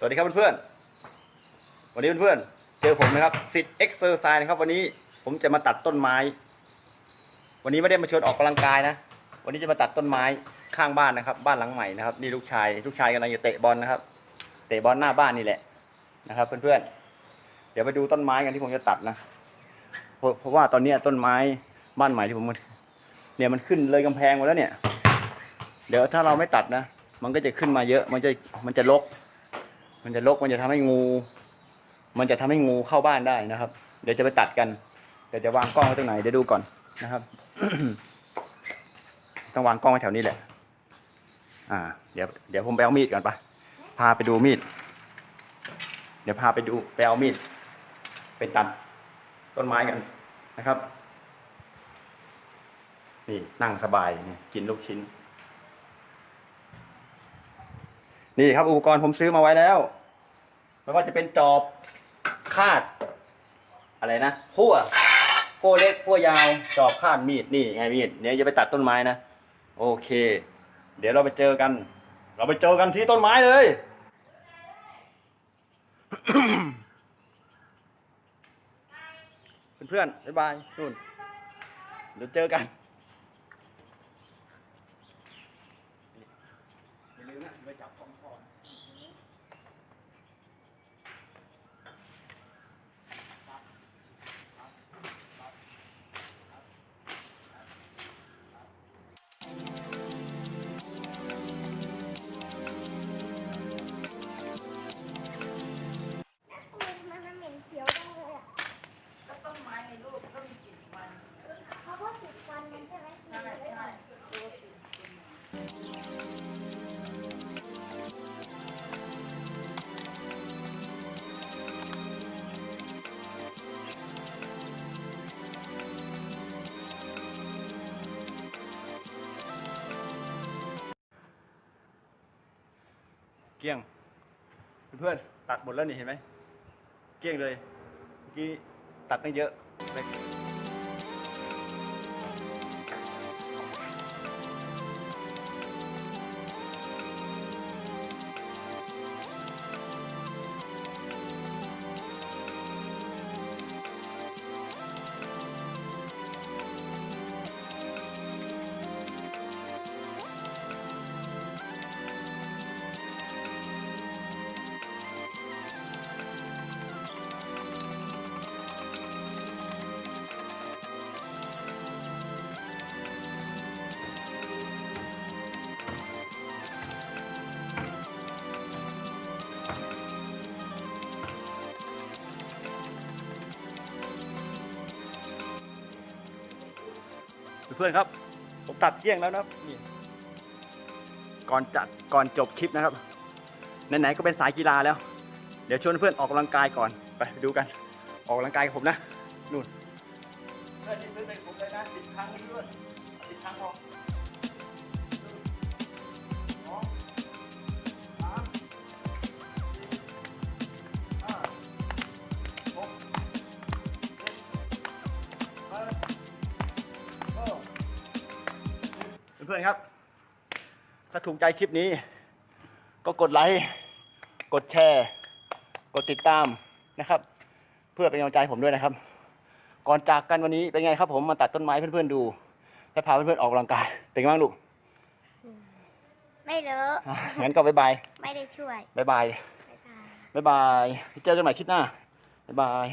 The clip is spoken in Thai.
สวัสดีครับเพื่อนๆ วันนี้เพื่อนๆ เจอผมนะครับสิทธิ์เอ็กเซอร์ไซส์นะครับ วันนี้ผมจะมาตัดต้นไม้ วันนี้ไม่ได้มาชวนออกกำลังกายนะ วันนี้จะมาตัดต้นไม้ข้างบ้านนะครับ บ้านหลังใหม่นะครับ นี่ลูกชาย ลูกชายกำลังจะเตะบอลนะครับ เตะบอลหน้าบ้านนี่แหละนะครับ เพื่อนๆ เดี๋ยวไปดูต้นไม้กันที่ผมจะตัดนะ เพราะว่าตอนนี้ต้นไม้บ้านใหม่ที่ผมมาเนี่ยมันขึ้นเลยกำแพงมดแล้วเนี่ย เดี๋ยวถ้าเราไม่ตัดนะ มันก็จะขึ้นมาเยอะ มันจะ มันจะรก มันจะรกมันจะทำให้งู มันจะทำให้งูเข้าบ้านได้นะครับ เดี๋ยวจะไปตัดกันเดี๋ยวจะวางกล้องไว้ตรงไหนเดี๋ยวดูก่อนนะครับ ต้องวางกล้องไว้แถวนี้แหละ อ่า เดี๋ยวเดี๋ยวผมไปเอามีดก่อนปะพาไปดูมีด เดี๋ยวพาไปดูไปเอามีด ไปตัดต้นไม้กันนะครับ นี่นั่งสบายนี่กินลูกชิ้น นี่ครับอุปกรณ์ผมซื้อมาไว้แล้วไม่ว่าจะเป็นจอบคาด อะไรนะพั่วพั่วเล็กพั่วยาวจอบคาดมีดนี่ไงมีดเนี่ยจะไปตัดต้นไม้นะโอเค เดี๋ยวเราไปเจอกัน เราไปเจอกันที่ต้นไม้เลยเพื่อนๆบ๊ายบายนู่นเดี๋ยวเจอกัน เกลี้ยง เพื่อนๆตัดหมดแล้วนี่เห็นไหม เกลี้ยงเลย เมื่อกี้ตัดตั้งเยอะ เพื่อนครับ ผมตัดเกลี้ยงแล้วนะครับนี่ก่อนจัดก่อนจบคลิปนะครับ ไหนๆก็เป็นสายกีฬาแล้ว เดี๋ยวชวนเพื่อนออกกำลังกายก่อน ไปดูกัน ออกกำลังกายกับผมนะ นู่นเพื่อนที่ซื้อนผมเลยนะสิบครั้งนี้ด้วยสิบครั้งพอ เพื่อนๆครับ ถ้าถูกใจคลิปนี้ ก็กดไลค์กดแชร์ กดติดตามนะครับ เพื่อเป็นกำลังใจให้ผมด้วยนะครับ ก่อนจากกันวันนี้เป็นไงครับ ผมมาตัดต้นไม้ให้เพื่อนๆดูและพาเพื่อนๆออกกำลังกายเป็นไงบ้างลูกไม่เลอะอะงั้นก็บ๊ายบายไม่ได้ช่วยบ๊ายบาย บ๊ายบาย บ๊ายบาย เจอกันใหม่คลิปหน้า บ๊ายบาย